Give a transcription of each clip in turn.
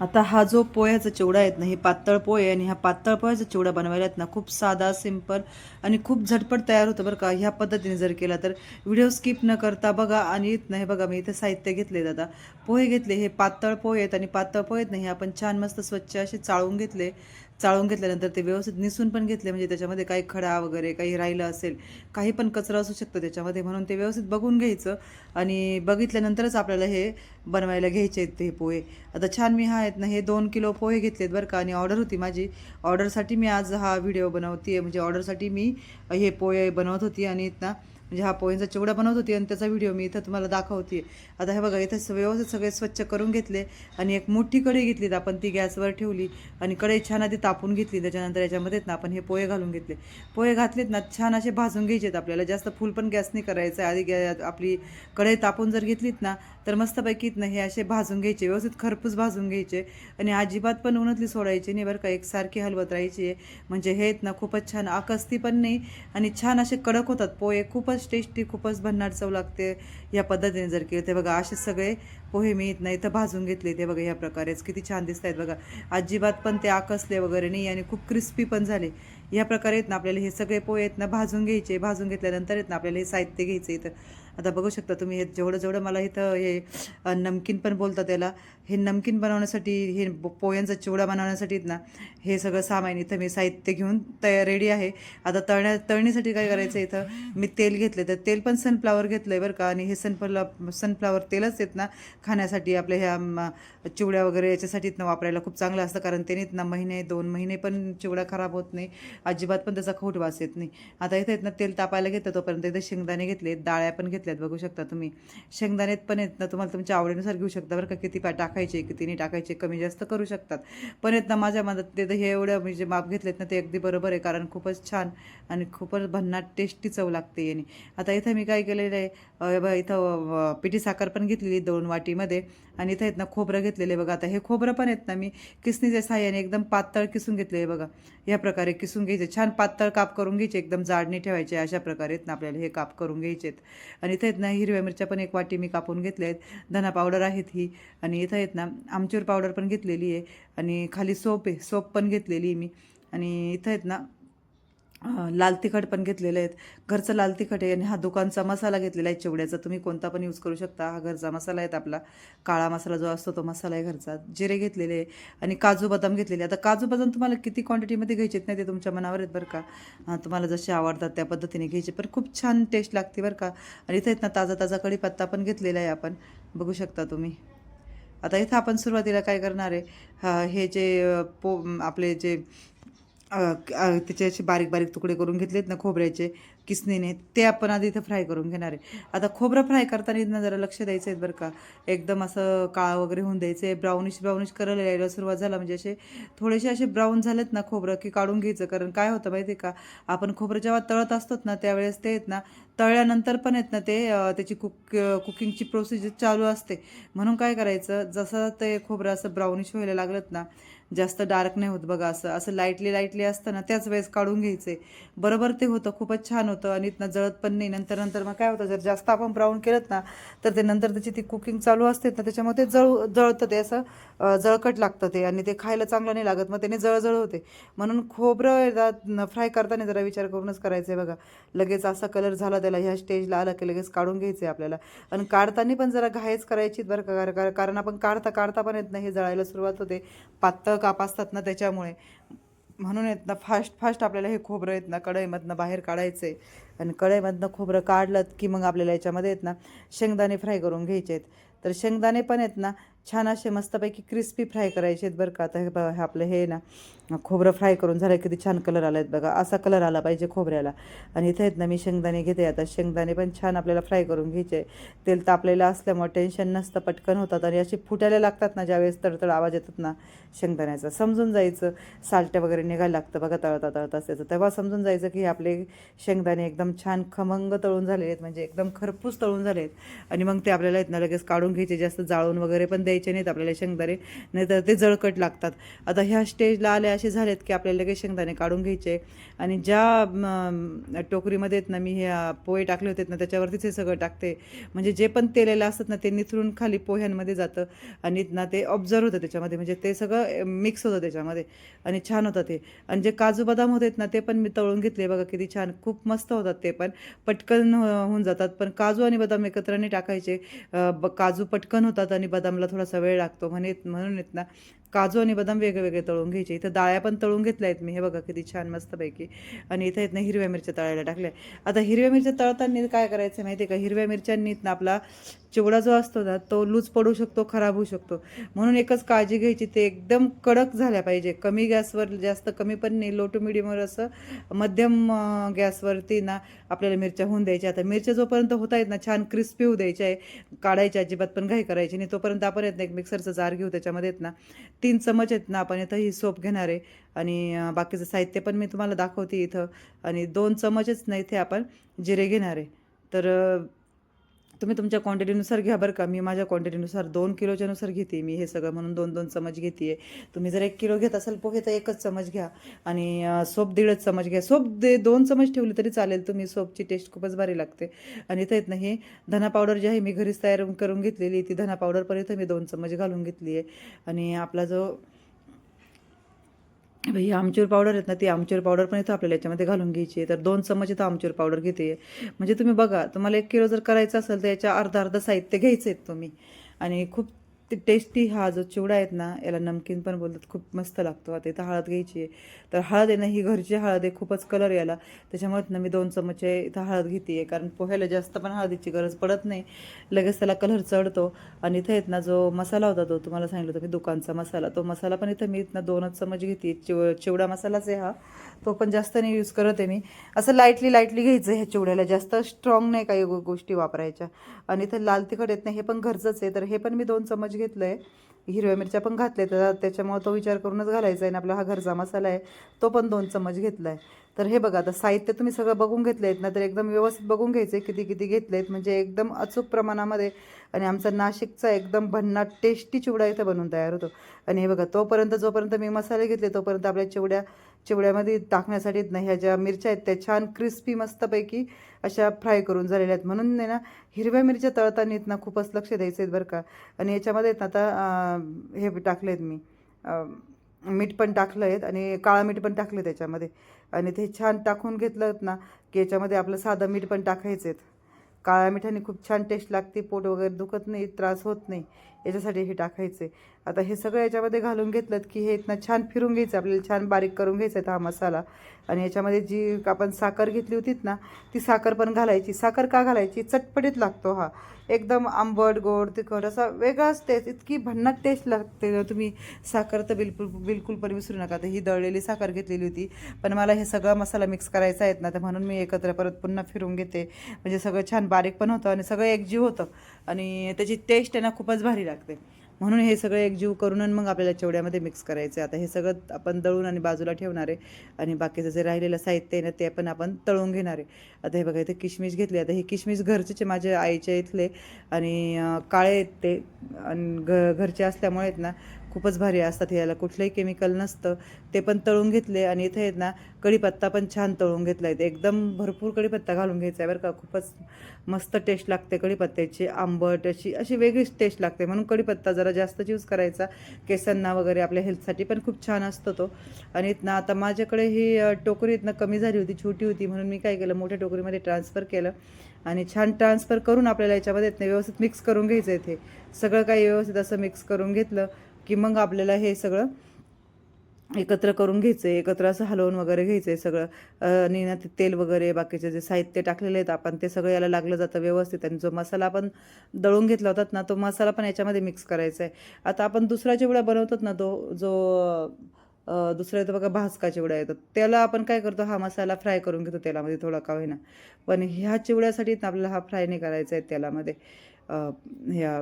आता हा जो पोह्याचा चिवडा आहेत ना हे पातळ पोहे आणि ह्या पातळ पोह्याचा चिवडा बनवायला आहेत ना खूप साधा सिंपल आणि खूप झटपट तयार होतं बरं का. ह्या पद्धतीने जर केला तर व्हिडिओ स्किप न करता बघा आणि येत नाही बघा मी इथे साहित्य घेतले दादा. पोहे घेतले हे पातळ पोहे आहेत आणि पातळ पोहे आहेत ना हे आपण छान मस्त स्वच्छ असे चाळून घेतले. चाळून घेतल्यानंतर ते व्यवस्थित निसून पण घेतले म्हणजे त्याच्यामध्ये काही खडा वगैरे काही राहिलं असेल काही पण कचरा असू शकतो त्याच्यामध्ये म्हणून ते व्यवस्थित बघून घ्यायचं. आणि बघितल्यानंतरच आपल्याला हे बनवायला घ्यायचे आहेत हे पोहे. आता छान मी हा आहेत ना हे दोन किलो पोहे घेतलेत बरं का आणि ऑर्डर होती माझी. ऑर्डरसाठी मी आज हा व्हिडिओ बनवते म्हणजे ऑर्डरसाठी मी हे पोहे बनवत होती आणि ना म्हणजे हा पोहेंचा चिवडा बनवत होती आणि त्याचा व्हिडिओ मी इथं तुम्हाला दाखवते. आता हे बघा इथं व्यवस्थित सगळे स्वच्छ करून घेतले आणि एक मोठी कढई घेतली. आपण ती गॅसवर ठेवली आणि कढई छान आधी तापून घेतली. त्याच्यानंतर याच्यामध्येच ना आपण हे पोहे घालून घेतले. पोहे घातलेत ना छान असे भाजून घ्यायचेत आपल्याला. जास्त फुल पण गॅस नाही करायचं आहे. आधी गॅ आपली कढई तापून जर घेतलीत ना तर मस्तपैकी इथनं हे असे भाजून घ्यायचे व्यवस्थित खरपूस भाजून घ्यायचे आणि अजिबात पण उन्हातली सोडायची नाही बरं का एकसारखी हलवत राहायची आहे. म्हणजे हे आहेत ना खूपच छान आकस्ती पण नाही आणि छान असे कडक होतात. पोहे खूपच टेस्टी खूपच भन्नाट चव लागते या पद्धतीने जर केलं ते बघा असे सगळे पोहे मी इथनं इथं भाजून घेतले ते बघा ह्या प्रकारेच. किती छान दिसत आहेत बघा. अजिबात पण ते आकसले वगैरे नाही आणि खूप क्रिस्पी पण झाले. या प्रकारे आहेत ना आपल्याला हे सगळे पोहे आहेत ना भाजून घ्यायचे. भाजून घेतल्यानंतर आहेत ना आपल्याला हे साहित्य घ्यायचं इथं. आता बघू शकता तुम्ही हे जेवढं जेवढं मला इथं हे नमकीन पण बोलतात त्याला हे नमकीन बनवण्यासाठी हे ब- पोह्यांचा चिवडा बनवण्यासाठी ना हे सगळं सामान इथं मी साहित्य घेऊन तयार रेडी आहे. आता तळण्या तळणीसाठी काय करायचं इथं? मी तेल घेतलं तर तेल पण सनफ्लावर घेतलं आहे बरं का आणि हे सनफ्ला सनफ्लावर तेलच आहेत ना खाण्यासाठी आपल्या ह्या चिवड्या वगैरे याच्यासाठी ना वापरायला खूप चांगलं असतं कारण त्याने ना महिने दोन महिने पण चिवडा खराब होत नाही अजिबात पण त्याचा खोट वास येत नाही. आता इथं आहेत ना तेल तापायला घेतलं तोपर्यंत इथं शेंगदाणे घेतले डाळ्या पण घेतल्यात बघू शकता तुम्ही. शेंगदाणेत पण आहेत ना तुम्हाला तुमच्या आवडीनुसार घेऊ शकता बरं का. किती पा टाकायचे किती नाही टाकायचे कमी जास्त करू शकतात. पण आहेत ना माझ्या मनात ते हे एवढं म्हणजे माप घेतलेत ना ते अगदी बरोबर आहे. कारण खूपच छान आणि खूपच भन्नाट टेस्टी चव लागते याने. आता इथं मी काय केलेलं आहे इथं पिठी साखर पण घेतलेली दोन वाटीमध्ये. आणि इथं आहेत ना खोबरं घेतलेलं आहे बघा. आता हे खोबरं पण आहेत ना मी किसणीच्या साह्याने एकदम पातळ किसून घेतले आहे बघा. या प्रकारे किसून घ्यायचे. छान पातळ काप करून घ्यायचे एकदम जाडणी ठेवायचे. अशा प्रकारे आहेत ना आपल्याला हे काप करून घ्यायचे आहेत आणि इथं आहेत ना हिरव्या मिरच्या पण एक वाटी मी कापून घेतल्या आहेत. धना पावडर आहेत ही. आणि इथं आहेत ना आमचूर पावडर पण घेतलेली आहे. आणि खाली सोप आहे सोप पण घेतलेली आहे मी. आणि इथं आहेत ना लाल तिखट पण घेतलेले आहेत. घरचं लाल तिखट आहे आणि हा दुकानचा मसाला घेतलेला आहे चिवड्याचा. तुम्ही कोणता पण यूज करू शकता. हा घरचा मसाला आहे आपला. काळा मसाला जो असतो तो मसाला आहे घरचा. जिरे घेतलेले आहे आणि काजू बदाम घेतलेले आता काजू बदाम तुम्हाला किती क्वांटिटीमध्ये घ्यायचे नाही ते तुमच्या मनावर आहेत बरं का? तुम्हाला जसे आवडतात त्या पद्धतीने घ्यायचे. पण खूप छान टेस्ट लागते बरं का? आणि इथे आहेत ना ताजा ताजा कढीपत्ता पण घेतलेला आहे आपण. बघू शकता तुम्ही. आता इथं आपण सुरुवातीला काय करणार आहे? हे जे पो आपले जे त्याचे असे बारीक बारीक तुकडे करून घेतलेत ना खोबऱ्याचे किसनीने ते आपण आधी इथं फ्राय करून घेणार आहे. आता खोबरं फ्राय करताना ना जरा लक्ष द्यायचं आहे बरं का. एकदम असं काळं वगैरे होऊन द्यायचं आहे ब्राउनिश ब्राउनिश करायला यायला सुरुवात झाला. म्हणजे असे थोडेसे असे ब्राऊन झालेत ना खोबरं की काढून घ्यायचं. कारण काय होतं माहिती आहे का? आपण खोबरं जेव्हा तळत असतोत ना त्यावेळेस ते आहेत ना तळल्यानंतर पण आहेत ना ते त्याची कुक कुकिंगची प्रोसिजर चालू असते. म्हणून काय करायचं? जसं ते खोबरं असं ब्राउनिश व्हायला लागलं ना जास्त डार्क नाही होत बघा असं. असं लाईटली लाईटली असतं ना त्याच वेळेस काढून घ्यायचे. बरोबर ते होतं खूपच छान होतं आणि इथनं जळत पण नाही. नंतर नंतर मग काय होतं जर जास्त आपण ब्राऊन केलं ना तर ते नंतर त्याची ती कुकिंग चालू असते ना त्याच्यामध्ये ते जळ जळतं ते असं जळकट लागतं ते आणि ते खायला चांगलं नाही लागत मग त्याने जळजळ होते. म्हणून खोबरं फ्राय करताना जरा विचार करूनच करायचं आहे बघा. लगेच असा कलर झाला त्याला ह्या स्टेजला आला की लगेच काढून घ्यायचं आहे आपल्याला. आणि काढताना पण जरा घायच करायची बरं का कारण आपण काढता काढता पण येत नाही हे जळायला सुरुवात होते. पातळ काप असतात ना त्याच्यामुळे. म्हणून येत ना फास्ट फास्ट आपल्याला हे खोबरं येत ना कढईमधनं बाहेर काढायचं आहे आणि कढईमधनं खोबरं काढलं की मग आपल्याला याच्यामध्ये येत ना शेंगदाणे फ्राय करून घ्यायचे आहेत तर शेंगदाणे पण आहेत ना छान असे मस्तपैकी क्रिस्पी फ्राय करायचे आहेत बरं का. आता हे बघा हे आपलं हे ना खोबरं फ्राय करून झालं किती छान कलर आला आहेत बघा. असा कलर आला पाहिजे खोबऱ्याला. आणि इथे आहेत ना मी शेंगदाणे घेते आता. शेंगदाणे पण छान आपल्याला फ्राय करून घ्यायचे. तेल तापलेलं असल्यामुळे टेन्शन नसतं पटकन होतात. आणि अशी फुटायला लागतात ना ज्यावेळेस तडतड आवाज येतात ना शेंगदाण्याचा. समजून जायचं साल्ट वगैरे निघायला लागतं बघा तळता तळता त्याचं तेव्हा समजून जायचं की हे आपले शेंगदाणे एकदम छान खमंग तळून झालेले आहेत. म्हणजे एकदम खरपूस तळून झाले आहेत आणि मग ते आपल्याला आहेत ना लगेच काढून घ्यायचे. जास्त जाळून वगैरे पण द्यायचे द्यायचे नाहीत आपल्याला शेंगदाणे नाहीतर ते जळकट लागतात. आता ह्या स्टेजला आले असे झालेत की आपल्याला लगेच शेंगदाणे काढून घ्यायचे. आणि ज्या टोकरीमध्ये आहेत ना मी हे पोहे टाकले होते ना त्याच्यावरतीच हे सगळं टाकते. म्हणजे जे पण तेलेलं असतात ना ते निथळून खाली पोह्यांमध्ये जातं. आणि ना ते ऑब्झर्व होतं त्याच्यामध्ये. म्हणजे ते सगळं मिक्स होतं त्याच्यामध्ये. आणि छान होतं ते. आणि जे काजू बदाम होते ना ते पण मी तळून घेतले. बघा किती छान खूप मस्त होतात ते पण. पटकन होऊन जातात. पण काजू आणि बदाम एकत्र नाही टाकायचे. काजू पटकन होतात आणि बदामला थोडा थोडासा वेळ लागतो म्हणे म्हणून येत ना. काजू आणि बदाम वेगवेगळे तळून घ्यायचे. इथं डाळ्या पण तळून घेतल्या आहेत मी. हे बघा किती छान मस्तपैकी. आणि इथं आहेत ना हिरव्या मिरच्या तळायला टाकल्या. आता हिरव्या मिरच्या तळताना काय करायचं माहिती आहे का? हिरव्या मिरच्यांनीत ना आपला चिवडा जो असतो ना तो लूज पडू शकतो खराब होऊ शकतो. म्हणून एकच काळजी घ्यायची ते एकदम कडक झाल्या पाहिजे. कमी गॅसवर जास्त कमी पण नाही लो टू मिडियमवर असं मध्यम गॅसवरती ना आपल्याला मिरच्या होऊन द्यायच्या. आता मिरच्या जोपर्यंत होत आहेत ना छान क्रिस्पी होऊ द्यायच्या. आहे काढायच्या अजिबात पण घाई करायची नाही. तोपर्यंत आपण येत ना एक मिक्सरचं जार घेऊ त्याच्यामध्ये येत ना. तीन चमच आहेत ना आपण इथं ही सोप घेणार आहे. आणि बाकीचं साहित्य पण मी तुम्हाला दाखवते इथं. आणि दोन चमचच ना इथे आपण जिरे घेणार आहे. तर तुम्ही तुमच्या क्वांटिटीनुसार घ्या बरं का. मी माझ्या क्वांटिटीनुसार दोन किलोच्यानुसार घेते मी. हे सगळं म्हणून दोन दोन चमच घेते आहे तुम्ही जर एक किलो घेत असाल पोहे तर एकच चमच घ्या. आणि सोप दीडच चमच घ्या. सोप दे दोन चमच ठेवली तरी चालेल. तुम्ही सोपची टेस्ट खूपच भारी लागते. आणि इथं येत नाही धना पावडर जी आहे मी घरीच तयार करून घेतलेली ती धना पावडर मी दोन चमच घालून घेतली आहे. आणि आपला जो ही आमचूर पावडर आहेत ना ती आमचूर पावडर पण इथं आपल्याला याच्यामध्ये घालून घ्यायची आहे. तर दोन चमच इथं आमचूर पावडर घेते. म्हणजे तुम्ही बघा तुम्हाला एक किलो जर करायचं असेल तर याच्या अर्धा अर्धा साहित्य घ्यायचं आहेत तुम्ही. आणि खूप ते टेस्टी हा जो चिवडा आहेत ना याला नमकीन पण बोलतात खूप मस्त लागतो. आता इथं हळद घ्यायची आहे. तर हळद आहे ना ही घरची हळद आहे खूपच कलर याला. त्याच्यामुळे ना मी दोन चमच इथं हळद घेते आहे. कारण पोह्याला जास्त पण हळदीची गरज पडत नाही. लगेच त्याला कलर चढतो. आणि इथं आहेत ना जो मसाला होता तो तुम्हाला सांगितलं होतं मी दुकानचा मसाला. तो मसाला पण इथं मी इथं दोनच चमच घेते. चिव चिवडा मसालाच आहे हा. तो पण जास्त नाही यूज करत आहे मी. असं लाईटली लाईटली घ्यायचं ह्या चिवड्याला. जास्त स्ट्रॉंग नाही काही गोष्टी वापरायच्या. आणि इथं लाल तिखट येत नाही हे पण घरचंच आहे. तर हे पण मी दोन चमच घेतलं आहे हिरव्या मिरच्या पण घातल्या तर त्याच्यामुळे तो विचार करूनच घालायचा आहे आणि आपला हा घरचा मसाला आहे तो पण दोन चमच घेतला आहे तर हे बघा आता साहित्य तुम्ही सगळं बघून घेतलं आहेत ना तर एकदम व्यवस्थित बघून घ्यायचं आहे किती किती घेतले आहेत म्हणजे एकदम अचूक प्रमाणामध्ये आणि आमचा नाशिकचा एकदम भन्नाट टेस्टी चिवडा इथं बनवून तयार होतो. आणि हे बघा तोपर्यंत जोपर्यंत मी मसाले घेतले तोपर्यंत आपल्या चिवड्या चिवड्यामध्ये टाकण्यासाठी ना ह्या ज्या मिरच्या आहेत त्या छान क्रिस्पी मस्तपैकी अशा फ्राय करून झालेल्या आहेत. म्हणून आहे ना हिरव्या मिरच्या तळताना येत ना खूपच लक्ष द्यायचं आहेत बरं का. आणि याच्यामध्ये आहेत ना आता हे टाकले आहेत मी. मीठ पण टाकलं आहेत आणि काळं मीठ पण टाकलं त्याच्यामध्ये. आणि ते छान टाकून घेतलं ना की याच्यामध्ये आपलं साधं मीठ पण टाकायचं आहेत. काळ्या मिठाने खूप छान टेस्ट लागते पोट वगैरे दुखत नाही त्रास होत नाही. याच्यासाठी हे टाकायचे. आता हे सगळं याच्यामध्ये घालून घेतलं की हे इथनं छान फिरून घ्यायचं आपल्याला छान बारीक करून घ्यायचं आहे हा मसाला. आणि याच्यामध्ये जी आपण साखर घेतली होतीत ना ती साखर पण घालायची. साखर का घालायची? चटपटीत लागतो हा. एकदम आंबट गोड तिखट असा वेगळाच टेस्ट इतकी भन्नाट टेस्ट लागते तुम्ही. साखर तर बिलकुल बिलकुल पण विसरू नका. तर ही दळलेली साखर घेतलेली होती. पण मला हे सगळा मसाला मिक्स करायचा आहेत ना तर म्हणून मी एकत्र परत पुन्हा फिरून घेते. म्हणजे सगळं छान बारीक पण होतं आणि सगळं एकजीव होतं. आणि त्याची टेस्ट आहे ना खूपच भारी लागते. म्हणून हे सगळं एकजीव करून आणि मग आपल्याला चिवड्यामध्ये मिक्स करायचं आहे आता हे सगळं आपण दळून आणि बाजूला ठेवणार आहे. आणि बाकीचं जे राहिलेलं साहित्य आहे ना ते पण आपण तळून घेणार आहे. आता हे बघा इथे किशमिश घेतली. आता हे किशमिश घरचेचे माझ्या आईच्या इथले आणि काळे आहेत ते. आणि घ घरचे असल्यामुळे आहेत ना खूपच भारी असतात याला. कुठलंही केमिकल नसतं. ते पण तळून घेतले आणि इथे आहेत ना कढीपत्ता पण छान तळून घेतला आहे एकदम भरपूर कढीपत्ता घालून घ्यायचा आहे बरं का. खूपच मस्त टेस्ट लागते कढीपत्त्याची आंबट अशी अशी वेगळीच टेस्ट लागते. म्हणून कढीपत्ता जरा जास्तच यूज करायचा. केसांना वगैरे आपल्या हेल्थसाठी पण खूप छान असतो तो. आणि इथनं आता माझ्याकडे ही टोकरी इथनं कमी झाली होती छोटी होती. म्हणून मी काय केलं मोठ्या टोकरीमध्ये ट्रान्सफर केलं. आणि छान ट्रान्सफर करून आपल्याला याच्यामध्ये व्यवस्थित मिक्स करून घ्यायचं इथे. सगळं काही व्यवस्थित असं मिक्स करून घेतलं. की मग आपल्याला हे सगळं एकत्र करून घ्यायचं आहे एकत्र असं हलवून वगैरे घ्यायचं आहे सगळं. अ, आणि ना ते तेल वगैरे बाकीचे जे साहित्य टाकलेले आहेत आपण ते सगळं याला लागलं जातं व्यवस्थित. आणि जो मसाला आपण दळून घेतला होता ना तो मसाला पण याच्यामध्ये मिक्स करायचा आहे आता आपण दुसरा चिवडा बनवतात ना तो जो दुसरा येतो बघा भाजका चिवडा येतो त्याला आपण काय करतो हा मसाला फ्राय करून घेतो तेलामध्ये थोडा का होईना. पण ह्या चिवड्यासाठी ना आपल्याला हा फ्राय नाही करायचा आहे तेलामध्ये ह्या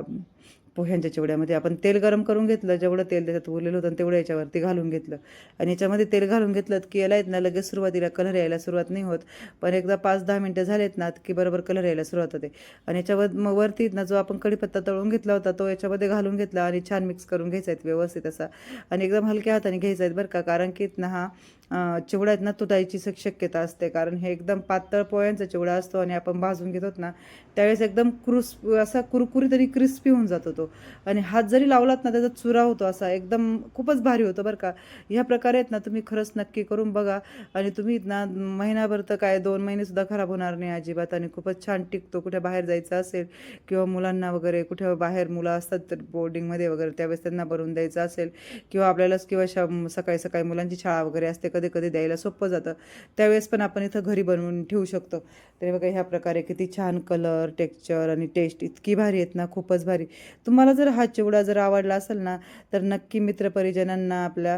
पोह्यांच्या चिवड्यामध्ये आपण तेल गरम करून घेतलं जेवढं तेल त्याच्यात उरलेलं होतं तेवढं याच्यावरती घालून घेतलं. आणि याच्यामध्ये तेल घालून घेतलं की याला येत ना लगेच सुरुवातीला कलर यायला सुरुवात नाही होत. पण एकदा पाच दहा मिनटं झालेत ना की बरोबर कलर यायला सुरुवात होते. आणि याच्यावर मग वरती ना जो आपण कढीपत्ता तळून घेतला होता तो याच्यामध्ये घालून घेतला आणि छान मिक्स करून घ्यायचा आहे व्यवस्थित असा. आणि एकदम हलक्या हाताने घ्यायचा आहे बरं का कारण की ना हा चिवडा आहेत ना तुटायची शक्यता असते. कारण हे एकदम पातळ पोळ्यांचा चिवडा असतो आणि आपण भाजून घेतो ना त्यावेळेस एकदम क्रुस असा कुरकुरीत आणि क्रिस्पी होऊन जातो तो. आणि हात जरी लावलात ना त्याचा चुरा होतो असा एकदम खूपच भारी होतो बरं का. ह्या प्रकारे आहेत ना तुम्ही खरंच नक्की करून बघा. आणि तुम्ही ना महिनाभर तर काय दोन महिनेसुद्धा खराब होणार नाही अजिबात आणि खूपच छान टिकतो. कुठे बाहेर जायचं असेल किंवा मुलांना वगैरे कुठे बाहेर मुलं असतात तर बोर्डिंगमध्ये वगैरे त्यावेळेस त्यांना भरून द्यायचं असेल किंवा आपल्यालाच किंवा श सकाळी सकाळी मुलांची शाळा वगैरे असते कधी कधी द्यायला सोपं जातं. त्यावेळेस पण आपण इथं घरी बनवून ठेवू शकतो. तरी बघा ह्या प्रकारे किती छान कलर टेक्स्चर आणि टेस्ट इतकी भारी आहेत ना खूपच भारी. तुम्हाला जर हा चिवडा जर आवडला असेल ना तर नक्की मित्रपरिजनांना आपल्या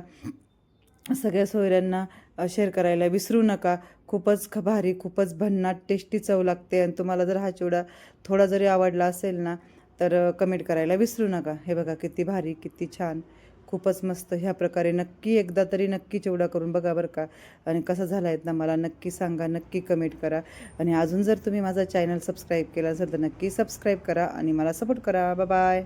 सगळ्या सोयऱ्यांना शेअर करायला विसरू नका. खूपच ख भारी खूपच भन्नाट टेस्टी चव लागते. आणि तुम्हाला जर हा चिवडा थोडा जरी आवडला असेल ना तर कमेंट करायला विसरू नका. हे बघा किती भारी किती छान. खूपच मस्त ह्या प्रकारे नक्की एकदा तरी नक्की चिवडा करून बघा बरं का. आणि कसा झाला आहेत ना मला नक्की सांगा नक्की कमेंट करा. आणि अजून जर तुम्ही माझा चॅनल सबस्क्राईब केला असेल तर नक्की सबस्क्राईब करा आणि मला सपोर्ट करा. बाय